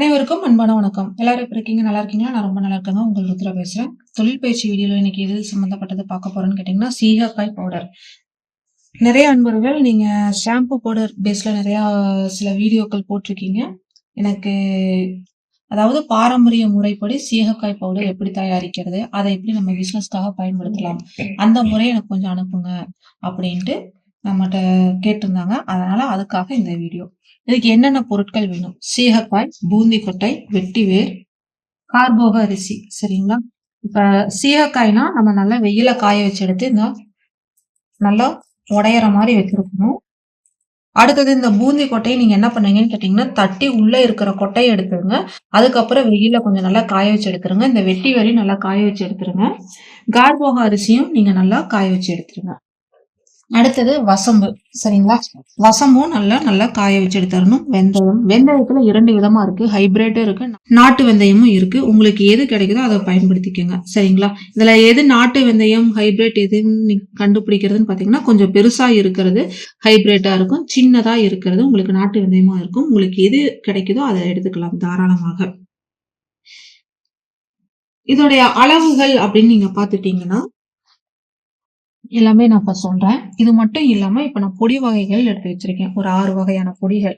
அனைவருக்கும் அன்பான வணக்கம். எல்லாரும் எப்படி இருக்கீங்க? நல்லா இருக்கீங்களா? நான் ரொம்ப நல்லா இருக்கேன் உங்கள் ருத்ரா பேசுறேன். தொழில் பயிற்சி வீடியோல இன்னைக்கு எது சம்பந்தப்பட்டது பார்க்க போறேன்னு கேட்டீங்கன்னா சீகக்காய் பவுடர் நிறைய அன்பர்கள் நீங்க ஷாம்பு பவுடர் பேஸ்ல நிறைய சில வீடியோக்கள் போட்டிருக்கீங்க. எனக்கு அதாவது பாரம்பரிய முறைப்படி சீகக்காய் பவுடர் எப்படி தயாரிக்கிறது அதை எப்படி நம்ம பிசினஸ்க்காக பயன்படுத்தலாம் அந்த முறையை எனக்கு கொஞ்சம் அனுப்புங்க அப்படின்ட்டு நம்மகிட்ட கேட்டிருந்தாங்க. அதனால அதுக்காக இந்த வீடியோ. இதுக்கு என்னென்ன பொருட்கள் வேணும்? சீகக்காய் பூந்தி கொட்டை வெட்டிவேர் கார்போக அரிசி. சரிங்களா? இப்போ சீகக்காய்னா நம்ம நல்லா வெயில காய வச்சு எடுத்து இந்த நல்லா உடையிற மாதிரி வச்சிருக்கணும். அடுத்தது இந்த பூந்தி கொட்டையை நீங்க என்ன பண்ணுவீங்கன்னு கேட்டீங்கன்னா தட்டி உள்ள இருக்கிற கொட்டையை எடுத்துருங்க. அதுக்கப்புறம் வெயில கொஞ்சம் நல்லா காய வச்சு எடுத்துருங்க இந்த வெட்டி வரையும் நல்லா காய வச்சு எடுத்துருங்க கார்போக அரிசியும் நீங்க நல்லா காய வச்சு எடுத்துருங்க அடுத்தது வசம்பு சரிங்களா? வசம்பும் நல்லா நல்லா காய வச்சு எடுத்துடணும். வெந்தயம் வெந்தயத்துல இரண்டு விதமா இருக்கு. ஹைபிரிட்டும் இருக்கு நாட்டு வெந்தயமும் இருக்கு. உங்களுக்கு எது கிடைக்குதோ அதை பயன்படுத்திக்கோங்க சரிங்களா? இதுல எது நாட்டு வெந்தயம் ஹைபிரிட் எதுன்னு நீங்க கண்டுபிடிக்கிறதுன்னு பாத்தீங்கன்னா கொஞ்சம் பெருசா இருக்கிறது ஹைபிரிட்டா இருக்கும். சின்னதா இருக்கிறது உங்களுக்கு நாட்டு வெந்தயமா இருக்கும். உங்களுக்கு எது கிடைக்குதோ அதை எடுத்துக்கலாம் தாராளமாக. இதோடைய அளவுகள் அப்படின்னு நீங்க பாத்துட்டீங்கன்னா எல்லாமே நான் இப்ப சொல்றேன். இது மட்டும் இல்லாம இப்ப நான் பொடி வகைகள் எடுத்து வச்சிருக்கேன். ஒரு ஆறு வகையான பொடிகள்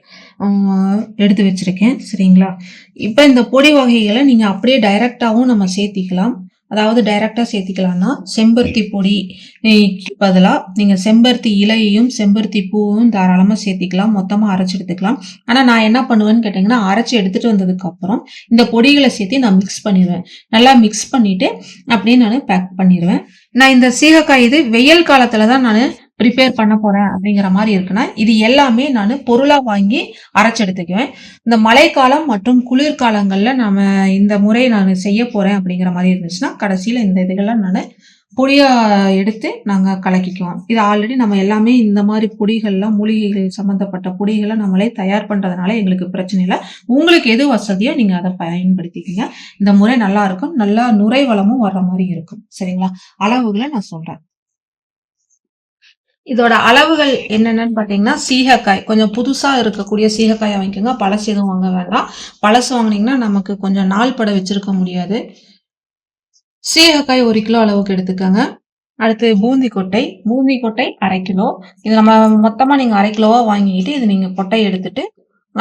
எடுத்து வச்சிருக்கேன். சரிங்களா? இப்ப இந்த பொடி வகைகளை நீங்க அப்படியே டைரக்டாவும் நம்ம சேர்த்திக்கலாம். அதாவது டைரக்டா சேர்த்திக்கலாம்னா செம்பருத்தி பொடி பதிலாக நீங்க செம்பருத்தி இலையையும் செம்பருத்தி பூவும் தாராளமா சேர்த்திக்கலாம். மொத்தமா அரைச்சு எடுத்துக்கலாம். ஆனா நான் என்ன பண்ணுவேன்னு கேட்டீங்கன்னா அரைச்சு எடுத்துட்டு வந்ததுக்கு அப்புறம் இந்த பொடிகளை சேர்த்து நான் மிக்ஸ் பண்ணிடுவேன். நல்லா மிக்ஸ் பண்ணிட்டு அப்படியே நான் பேக் பண்ணிடுவேன். நான் இந்த சீகக்காய் இது வெயில் காலத்துல தான் நான் ப்ரிப்பேர் பண்ண போறேன் அப்படிங்கிற மாதிரி இருக்குன்னா இது எல்லாமே நான் பொருளா வாங்கி அரைச்செடுத்துக்குவேன் இந்த மழைக்காலம் மற்றும் குளிர்காலங்கள்ல நாம இந்த முறை நான் செய்ய போறேன் அப்படிங்கிற மாதிரி இருந்துச்சுன்னா கடைசியில இந்த இதுகள்லாம் நான் பொடியை எடுத்து நாங்க கலக்கிக்குவோம் இது ஆல்ரெடி நம்ம எல்லாமே இந்த மாதிரி பொடிகள்லாம் மூலிகைகள் சம்மந்தப்பட்ட பொடிகளை நம்மளே தயார் பண்றதுனால எங்களுக்கு பிரச்சனை இல்லை. உங்களுக்கு எது வசதியோ நீங்க அதை பயன்படுத்திக்கிங்க. இந்த முறை நல்லா இருக்கும். நல்லா நுரை வளமும் வர்ற மாதிரி இருக்கும். சரிங்களா? அளவுகளை நான் சொல்றேன். இதோட அளவுகள் என்னென்னு பார்த்தீங்கன்னா சீகக்காய். கொஞ்சம் புதுசா இருக்கக்கூடிய சீகக்காயை வாங்கிக்கோங்க. பழசு எதுவும் வாங்க வேண்டாம். பழசு வாங்கினீங்கன்னா நமக்கு கொஞ்சம் நாள் பட வச்சிருக்க முடியாது. சீகக்காய் ஒரு கிலோ அளவுக்கு எடுத்துக்கோங்க. அடுத்து பூந்தி கொட்டை பூந்தி கொட்டை அரை கிலோ. இது நம்ம மொத்தமாக நீங்கள் அரை கிலோவாக வாங்கிக்கிட்டு இது நீங்கள் கொட்டை எடுத்துட்டு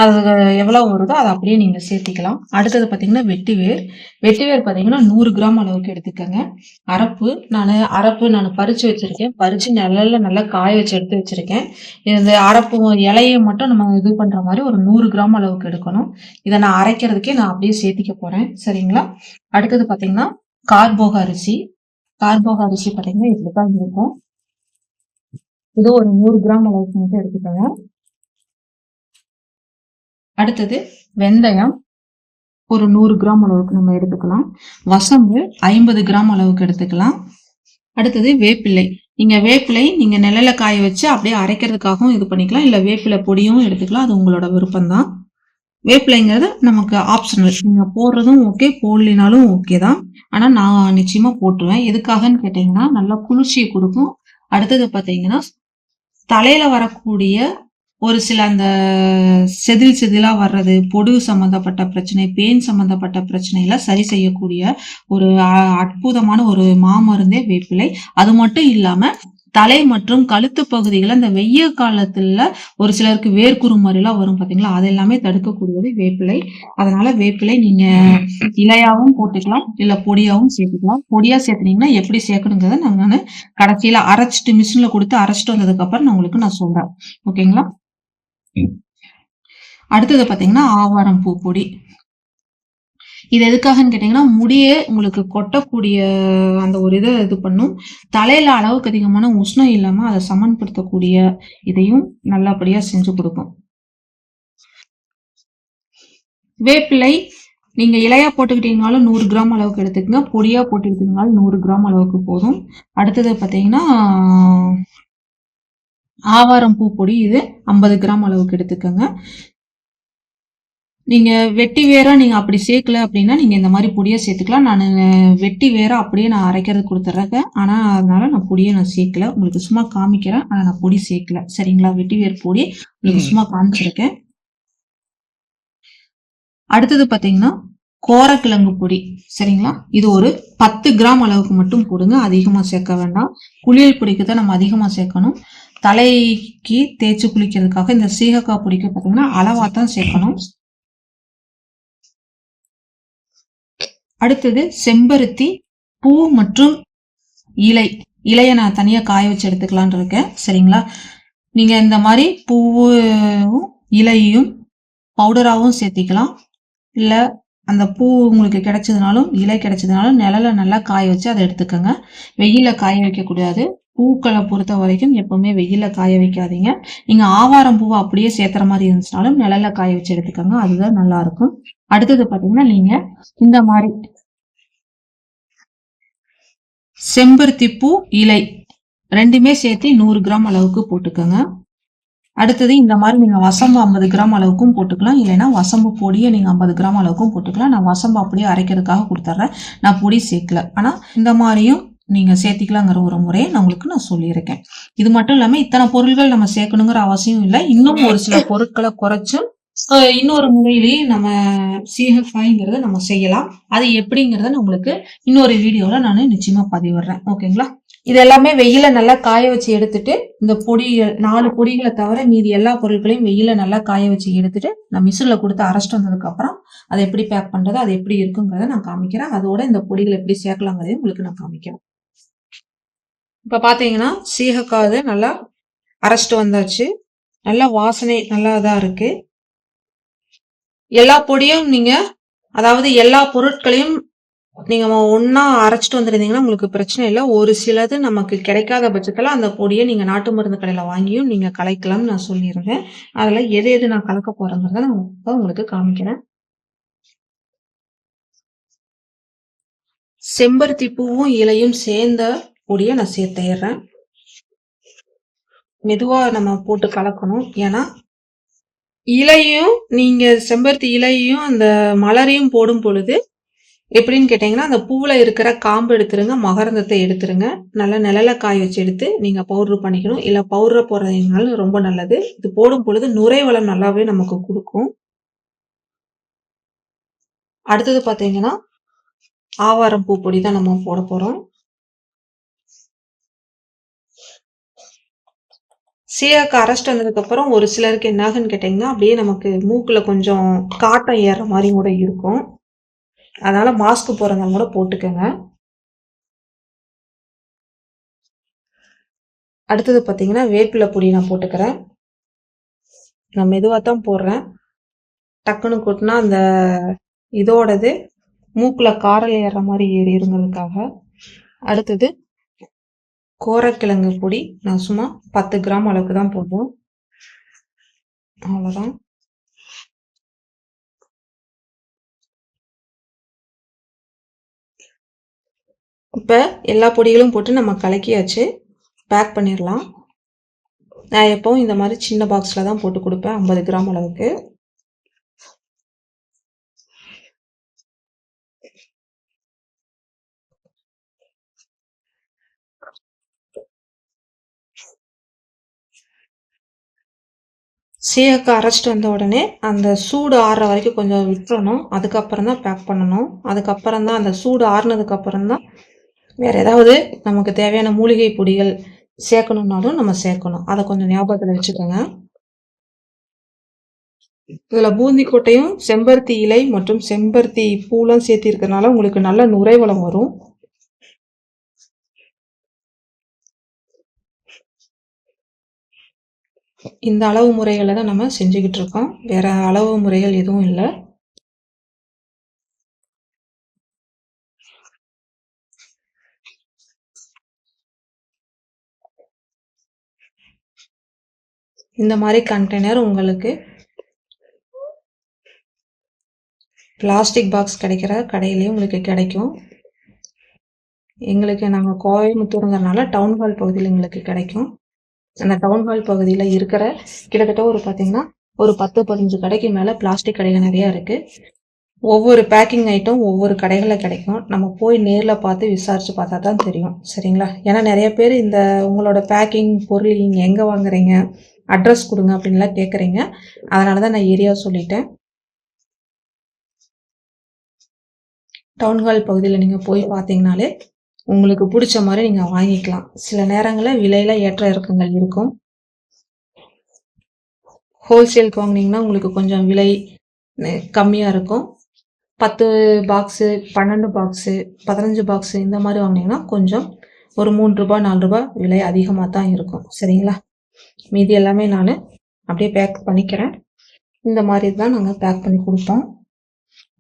அது எவ்வளோ வருதோ அதை அப்படியே நீங்கள் சேர்த்திக்கலாம். அடுத்தது பார்த்தீங்கன்னா வெட்டிவேர். வெட்டிவேர் பார்த்தீங்கன்னா நூறு கிராம் அளவுக்கு எடுத்துக்கோங்க. அரப்பு நான் அரப்பு நான் பறித்து வச்சுருக்கேன். பறித்து நிழல்ல நல்லா காய வச்சு எடுத்து வச்சுருக்கேன். இந்த அரப்பு இலையை மட்டும் நம்ம இது பண்ணுற மாதிரி ஒரு நூறு கிராம் அளவுக்கு எடுக்கணும். இதை நான் அரைக்கிறதுக்கே நான் அப்படியே சேர்த்திக்க போகிறேன் சரிங்களா? அடுத்தது பார்த்தீங்கன்னா கார்போக அரிசி. கார்போக அரிசி பார்த்தீங்கன்னா இப்படிதான் இருக்கும். இது ஒரு நூறு கிராம் அளவுக்கு மட்டும் எடுத்துக்கோங்க. அடுத்தது வெந்தயம். ஒரு நூறு கிராம் அளவுக்கு நம்ம எடுத்துக்கலாம். வசம்பு ஐம்பது கிராம் அளவுக்கு எடுத்துக்கலாம். அடுத்தது வேப்பிலை. நீங்க வேப்பிலை நீங்க நிழல காய வச்சு அப்படியே அரைக்கிறதுக்காகவும் இது பண்ணிக்கலாம். இல்ல வேப்பிலை பொடியும் எடுத்துக்கலாம். அது உங்களோட விருப்பம் தான் வேப்பிலைங்கிறது நமக்கு ஆப்ஷனல் நீங்க போடுறதும் ஓகே போடலினாலும் ஓகே தான். ஆனா நான் நிச்சயமா போட்டுருவேன். எதுக்காகன்னு கேட்டீங்கன்னா நல்லா குளிர்ச்சியை கொடுக்கும். அடுத்தது பாத்தீங்கன்னா தலையில வரக்கூடிய ஒரு சில அந்த செதில் செதிலா வர்றது பொடு சம்பந்தப்பட்ட பிரச்சனை பேன் சம்பந்தப்பட்ட பிரச்சனையெல்லாம் சரி செய்யக்கூடிய ஒரு அற்புதமான ஒரு மாமருந்தே வேப்பிலை. அது மட்டும் இல்லாம தலை மற்றும் கழுத்து பகுதிகளை இந்த வெய்ய காலத்துல ஒரு சிலருக்கு வேர்க்குரு எல்லாம் வரும் பாத்தீங்களா? அது எல்லாமே தடுக்கக்கூடியது வேப்பிலை. அதனால வேப்பிலை நீங்க இலையாவும் போட்டுக்கலாம் இல்ல பொடியாவும் சேர்த்துக்கலாம். பொடியா சேர்த்துனீங்கன்னா எப்படி சேர்க்கணுங்கிறத நான் கடைசியில அரைச்சிட்டு மிஷின்ல கொடுத்து அரைச்சிட்டு வந்ததுக்கு அப்புறம் நான் உங்களுக்கு நான் சொல்றேன். ஓகேங்களா? அடுத்தது பாத்தீங்கன்னா ஆவாரம் பூ பொடி. இது எதுக்காகன்னு கேட்டீங்கன்னா முடியே உங்களுக்கு கொட்டக்கூடிய அந்த ஒரு இதை இது பண்ணும். தலையில அளவுக்கு அதிகமான உஷ்ணம் இல்லாம அதை சமன்படுத்தக்கூடிய இதையும் நல்லபடியா செஞ்சு கொடுக்கும். வேப்பிலை நீங்க இலையா போட்டுக்கிட்டீங்கனாலும் நூறு கிராம் அளவுக்கு எடுத்துக்கங்க. பொடியா போட்டுக்கிட்டீங்கனாலும் நூறு கிராம் அளவுக்கு போதும். அடுத்தது பார்த்தீங்கன்னா ஆவாரம் பூ பொடி இது ஐம்பது கிராம் அளவுக்கு எடுத்துக்கோங்க. நீங்க வெட்டி வேரா நீங்க அப்படி சேர்க்கல அப்படின்னா நீங்க இந்த மாதிரி பொடியை சேர்த்துக்கலாம். நான் வெட்டி வேரா அப்படியே நான் அரைக்கிறது கொடுத்துட்றேன் ஆனா அதனால நான் பொடியை நான் சேர்க்கல. உங்களுக்கு சும்மா காமிக்கிறேன். ஆனா நான் பொடி சேர்க்கல. சரிங்களா? வெட்டி வேர் பொடி. உங்களுக்கு சும்மா காமிச்சிருக்கேன். அடுத்தது பார்த்தீங்கன்னா கோரக்கிழங்கு பொடி. சரிங்களா? இது ஒரு பத்து கிராம் அளவுக்கு மட்டும் போடுங்க. அதிகமாக சேர்க்க வேண்டாம். குளியல் பொடிக்கு தான் நம்ம அதிகமாக சேர்க்கணும். தலைக்கு தேய்ச்சி குளிக்கிறதுக்காக இந்த சீகக்காய் பொடிக்கு பார்த்தீங்கன்னா அளவாக தான் சேர்க்கணும். அடுத்தது செம்பருத்தி பூ மற்றும் இலை. இலையை நான் தனியாக காய வச்சு எடுத்துக்கலான் இருக்கேன். சரிங்களா? நீங்கள் இந்த மாதிரி பூவும் இலையும் பவுடராகவும் சேர்த்திக்கலாம். இல்லை அந்த பூ உங்களுக்கு கிடைச்சதுனாலும் இலை கிடைச்சதுனாலும் நிழல நல்லா காய வச்சு அதை எடுத்துக்கோங்க. வெயிலில் காய வைக்கக்கூடாது பூக்களை பொறுத்த வரைக்கும் எப்பவுமே வெயில காய வைக்காதீங்க. நீங்க ஆவாரம் பூவை அப்படியே சேர்த்துற மாதிரி இருந்துச்சுனாலும் நிழல்ல காய வச்சு எடுத்துக்கோங்க. அதுதான் நல்லா இருக்கும் அடுத்தது பாத்தீங்கன்னா நீங்க இந்த மாதிரி செம்பருத்தி பூ இலை ரெண்டுமே சேர்த்து நூறு கிராம் அளவுக்கு போட்டுக்கோங்க. அடுத்தது இந்த மாதிரி நீங்க வசம்பு ஐம்பது கிராம் அளவுக்கும் போட்டுக்கலாம். இல்லைன்னா வசம்பு பொடியை நீங்க ஐம்பது கிராம் அளவுக்கும் போட்டுக்கலாம். நான் வசம்பு அப்படியே அரைக்கிறதுக்காக கொடுத்துட்றேன். நான் பொடி சேர்க்கல. ஆனா இந்த மாதிரியும் நீங்க சேர்த்திக்கலாங்கிற ஒரு முறையை நான் உங்களுக்கு நான் சொல்லியிருக்கேன். இது மட்டும் இல்லாமல் இத்தனை பொருட்கள் நம்ம சேர்க்கணுங்கிற அவசியம் இல்லை. இன்னும் ஒரு சில பொருட்களை குறைச்சும் இன்னொரு முறையிலேயே நம்ம சீகக்காய்ங்கிறத நம்ம செய்யலாம். அது எப்படிங்கிறத நான் உங்களுக்கு இன்னொரு வீடியோவில் நான் நிச்சயமாக பதிவிடுறேன். ஓகேங்களா? இது எல்லாமே வெயில நல்லா காய வச்சு எடுத்துட்டு இந்த பொடி நாலு பொடிகளை தவிர மீதி எல்லா பொருட்களையும் வெயில நல்லா காய வச்சு எடுத்துட்டு நான் மிஷினில் கொடுத்து அரைச்சிட்டு வந்ததுக்கு அப்புறம் அதை எப்படி பேக் பண்றது அது எப்படி இருக்குங்கிறத நான் காமிக்கிறேன். அதோட இந்த பொடிகளை எப்படி சேர்க்கலாங்கிறதையும் உங்களுக்கு நான் காமிக்கிறேன். இப்போ பார்த்தீங்கன்னா சீகக்காய் சீகக்காது நல்லா அரைச்சிட்டு வந்தாச்சு. நல்லா வாசனை நல்லா தான் இருக்குது எல்லா பொடியும் நீங்கள் அதாவது எல்லா பொருட்களையும் நீங்கள் ஒன்றா அரைச்சிட்டு வந்துருந்தீங்கன்னா உங்களுக்கு பிரச்சனை இல்லை. ஒரு சிலது நமக்கு கிடைக்காத பட்சத்தில் அந்த பொடியை நீங்கள் நாட்டு மருந்து கடையில் வாங்கியும் நீங்கள் கலைக்கலாம்னு நான் சொல்லியிருந்தேன். அதில் எது எது நான் கலக்க போகிறேங்கிறத நான் இப்ப உங்களுக்கு காமிக்கிறேன். செம்பருத்தி பூவும் இலையும் சேர்ந்த பொடியை நான் சேர்த்துறேன் மெதுவாக நம்ம போட்டு கலக்கணும். ஏன்னா இலையும் நீங்கள் செம்பருத்தி இலையும் அந்த மலரையும் போடும் பொழுது எப்படின்னு கேட்டீங்கன்னா அந்த பூவில் இருக்கிற காம்பு எடுத்துருங்க மகரந்தத்தை எடுத்துருங்க. நல்லா நிழல காய வச்சு எடுத்து நீங்கள் பவுட்ரு பண்ணிக்கணும். இல்லை பவுடரை போடுறதுனால ரொம்ப நல்லது. இது போடும் பொழுது நுரை வளம் நல்லாவே நமக்கு கொடுக்கும். அடுத்தது பார்த்தீங்கன்னா ஆவாரம் பூ பொடி தான் நம்ம போட போகிறோம் சிஏக்கு அரெஸ்ட் வந்ததுக்கப்புறம் ஒரு சிலருக்கு என்ன ஆகுன்னு கேட்டிங்கன்னா அப்படியே நமக்கு மூக்கில் கொஞ்சம் காட்டம் ஏறுற மாதிரி கூட இருக்கும். அதனால் மாஸ்க் போகிறவங்க கூட போட்டுக்கோங்க. அடுத்தது பார்த்தீங்கன்னா வேப்பிலை பொடி நான் போட்டுக்கிறேன். நான் மெதுவாக தான் போடுறேன். டக்குன்னு கூட்டினா அந்த இதோடது மூக்கில் காரல் ஏறுற மாதிரி ஏறிடுங்கிறதுக்காக அடுத்தது கோரக்கிழங்கு பொடி நான் சும்மா பத்து கிராம் அளவுக்கு தான் போடுவோம் அவ்வளோதான் இப்போ எல்லா பொடிகளும் போட்டு நம்ம கலக்கியாச்சு. பேக் பண்ணிடலாம். நான் எப்பவும் இந்த மாதிரி சின்ன பாக்ஸில் தான் போட்டு கொடுப்பேன் ஐம்பது கிராம் அளவுக்கு. சீயக்காய் அரைச்சிட்டு வந்த உடனே அந்த சூடு ஆறுற வரைக்கும் கொஞ்சம் விட்டுறணும். அதுக்கப்புறம் தான் பேக் பண்ணணும். அதுக்கப்புறம் தான் அந்த சூடு ஆறுனதுக்கப்புறம் தான் வேறு ஏதாவது நமக்கு தேவையான மூலிகை பொடிகள் சேர்க்கணுன்னாலும் நம்ம சேர்க்கணும். அதை கொஞ்சம் ஞாபகத்தில் வச்சுக்கோங்க. இதில் பூந்திக்கொட்டையும் செம்பருத்தி இலை மற்றும் செம்பருத்தி பூலாம் சேர்த்து உங்களுக்கு நல்ல நுரைவளம் வரும். இந்த அளவு முறைகளை தான் நம்ம செஞ்சுக்கிட்டு இருக்கோம். வேற அளவு முறைகள் எதுவும் இல்லை. இந்த மாதிரி கண்டெய்னர் உங்களுக்கு பிளாஸ்டிக் பாக்ஸ் கிடைக்கிற கடையிலேயே உங்களுக்கு கிடைக்கும். எங்களுக்கு நாங்கள் கோயம்புத்தூருங்கிறனால டவுன் ஹால் பகுதியில் எங்களுக்கு கிடைக்கும். அந்த டவுன் ஹால் பகுதியில் இருக்கிற கிட்டத்தட்ட ஒரு பார்த்தீங்கன்னா ஒரு பத்து பதினஞ்சு கடைக்கு மேலே பிளாஸ்டிக் கடைகள் நிறையா இருக்குது ஒவ்வொரு பேக்கிங் ஐட்டம் ஒவ்வொரு கடைகளில் கிடைக்கும். நம்ம போய் நேரில் பார்த்து விசாரித்து பார்த்தா தான் தெரியும். சரிங்களா? ஏன்னா நிறைய பேர் இந்த உங்களோட பேக்கிங் பொருள் நீங்கள் எங்கே வாங்குறீங்க அட்ரஸ் கொடுங்க அப்படின்லாம் கேட்குறீங்க அதனால தான் நான் ஏரியா சொல்லிட்டேன். டவுன்ஹால் பகுதியில் நீங்கள் போய் பார்த்தீங்கனாலே உங்களுக்கு பிடிச்ச மாதிரி நீங்கள் வாங்கிக்கலாம். சில நேரங்களில் விலையில் ஏற்ற இறக்கங்கள் இருக்கும். ஹோல்சேலுக்கு வாங்குனீங்கன்னா உங்களுக்கு கொஞ்சம் விலை கம்மியாக இருக்கும். பத்து பாக்ஸு பன்னெண்டு பாக்ஸு பதினஞ்சு பாக்ஸு இந்த மாதிரி வாங்குனீங்கன்னா கொஞ்சம் ஒரு மூணு ரூபா நாலு ரூபா விலை அதிகமாக தான் இருக்கும். சரிங்களா? மீதி எல்லாமே நான் அப்படியே பேக் பண்ணிக்கிறேன். இந்த மாதிரி தான் நாங்கள் பேக் பண்ணி கொடுப்போம்.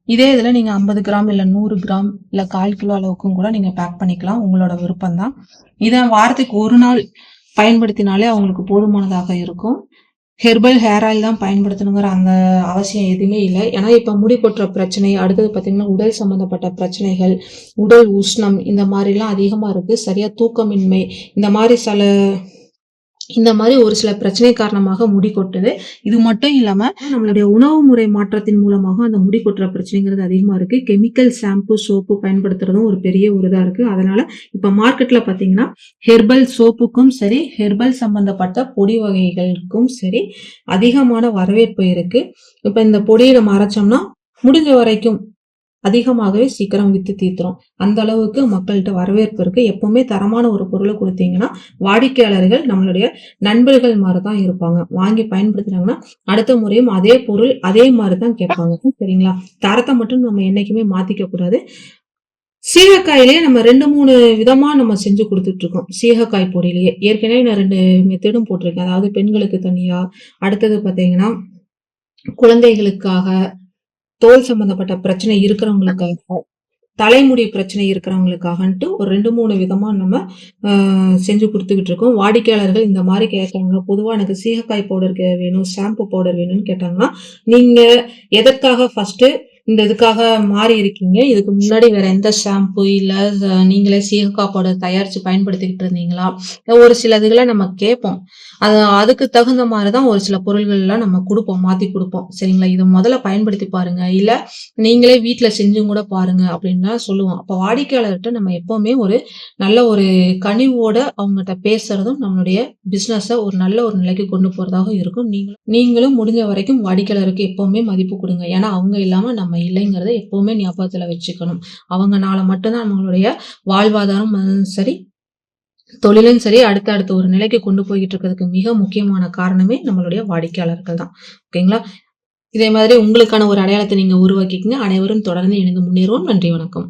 இதே இதில் நீங்கள் ஐம்பது கிராம் இல்லை நூறு கிராம் இல்லை கால் கிலோ அளவுக்கும் கூட நீங்கள் பேக் பண்ணிக்கலாம். உங்களோட விருப்பம் தான் இதை வாரத்துக்கு ஒரு நாள் பயன்படுத்தினாலே அவங்களுக்கு போதுமானதாக இருக்கும். ஹெர்பல் ஹேர் ஆயில் தான் பயன்படுத்தணுங்கிற அந்த அவசியம் எதுவுமே இல்லை. ஏன்னா இப்போ முடி கொட்டுற பிரச்சனை அடுத்தது பார்த்தீங்கன்னா உடல் சம்மந்தப்பட்ட பிரச்சனைகள் உடல் உஷ்ணம் இந்த மாதிரிலாம் அதிகமாக இருக்குது சரியாக தூக்கமின்மை இந்த மாதிரி சில இந்த மாதிரி ஒரு சில பிரச்சனை காரணமாக முடி கொட்டுது. இது மட்டும் இல்லாம நம்மளுடைய உணவு முறை மாற்றத்தின் மூலமாக அந்த முடி கொட்டுற பிரச்சனைங்கிறது அதிகமா இருக்கு. கெமிக்கல் ஷாம்பு சோப்பு பயன்படுத்துறதும் ஒரு பெரிய ஒரு இதா இருக்கு. அதனால இப்ப மார்க்கெட்ல பாத்தீங்கன்னா ஹெர்பல் சோப்புக்கும் சரி ஹெர்பல் சம்பந்தப்பட்ட பொடி வகைகளுக்கும் சரி அதிகமான வரவேற்பு இருக்கு. இப்ப இந்த பொடியை நம்ம அரைச்சோம்னா முடிஞ்ச வரைக்கும் அதிகமாகவே சீக்கிரம் வித்து தீர்த்துரும். அந்த அளவுக்கு மக்கள்கிட்ட வரவேற்பு இருக்கு. எப்பவுமே தரமான ஒரு பொருளை கொடுத்தீங்கன்னா வாடிக்கையாளர்கள் நம்மளுடைய நண்பர்கள் மாதிரி தான் இருப்பாங்க. வாங்கி பயன்படுத்தினாங்கன்னா அடுத்த முறையும் அதே பொருள் அதே மாதிரி தான் கேட்பாங்க. சரிங்களா? தரத்தை மட்டும் நம்ம என்னைக்குமே மாத்திக்க கூடாது. சீகக்காயிலேயே நம்ம ரெண்டு மூணு விதமா நம்ம செஞ்சு கொடுத்துட்டு இருக்கோம் சீகக்காய் பொடியிலேயே. ஏற்கனவே நான் ரெண்டு மெத்தடும் போட்டிருக்கேன். அதாவது பெண்களுக்கு தனியா அடுத்தது பார்த்தீங்கன்னா குழந்தைகளுக்காக தோல் சம்பந்தப்பட்ட பிரச்சனை இருக்கிறவங்களுக்காக தலைமுடி பிரச்சனை இருக்கிறவங்களுக்காகன்ட்டு ஒரு ரெண்டு மூணு விதமாக நம்ம செஞ்சு கொடுத்துக்கிட்டு இருக்கோம். வாடிக்கையாளர்கள் இந்த மாதிரி கேட்குறாங்க பொதுவாக எனக்கு சீகக்காய் பவுடர் வேணும் ஷாம்பு பவுடர் வேணும்னு கேட்டாங்கன்னா நீங்கள் எதற்காக ஃபஸ்ட்டு இந்த இதுக்காக மாறி இருக்கீங்க. இதுக்கு முன்னாடி வேற எந்த ஷாம்பு இல்ல நீங்களே சீகக்காய் பவுடர் தயாரிச்சு பயன்படுத்திக்கிட்டு இருந்தீங்களா? ஒரு சில இதுகளை நம்ம கேட்போம். அது அதுக்கு தகுந்த மாதிரி தான் ஒரு சில பொருள்கள்லாம் நம்ம கொடுப்போம் மாத்தி கொடுப்போம். சரிங்களா? இதை முதல்ல பயன்படுத்தி பாருங்க. இல்ல நீங்களே வீட்டில் செஞ்சும் கூட பாருங்க அப்படின்னா சொல்லுவோம். அப்ப வாடிக்கையாளர்கிட்ட நம்ம எப்பவுமே ஒரு நல்ல ஒரு கனிவோட அவங்ககிட்ட பேசுறதும் நம்மளுடைய பிசினஸ ஒரு நல்ல ஒரு நிலைக்கு கொண்டு போறதாக இருக்கும். நீங்களும் நீங்களும் முடிஞ்ச வரைக்கும் வாடிக்கையாளருக்கு எப்பவுமே மதிப்பு கொடுங்க. ஏன்னா அவங்க இல்லாம நம்ம நம்ம இல்லைங்கிறத எப்போவுமே ஞாபகத்துல வச்சுக்கணும். அவங்கனால மட்டும்தான் நம்மளுடைய வாழ்வாதாரம் சரி தொழிலும் சரி அடுத்த அடுத்த ஒரு நிலைக்கு கொண்டு போய்கிட்டு இருக்கிறதுக்கு மிக முக்கியமான காரணமே நம்மளுடைய வாடிக்கையாளர்கள் தான். ஓகேங்களா இதே மாதிரி உங்களுக்கான ஒரு அடையாளத்தை நீங்க உருவாக்கிக்கிங்க. அனைவரும் தொடர்ந்து இணைந்து முன்னேறுவோம். நன்றி வணக்கம்.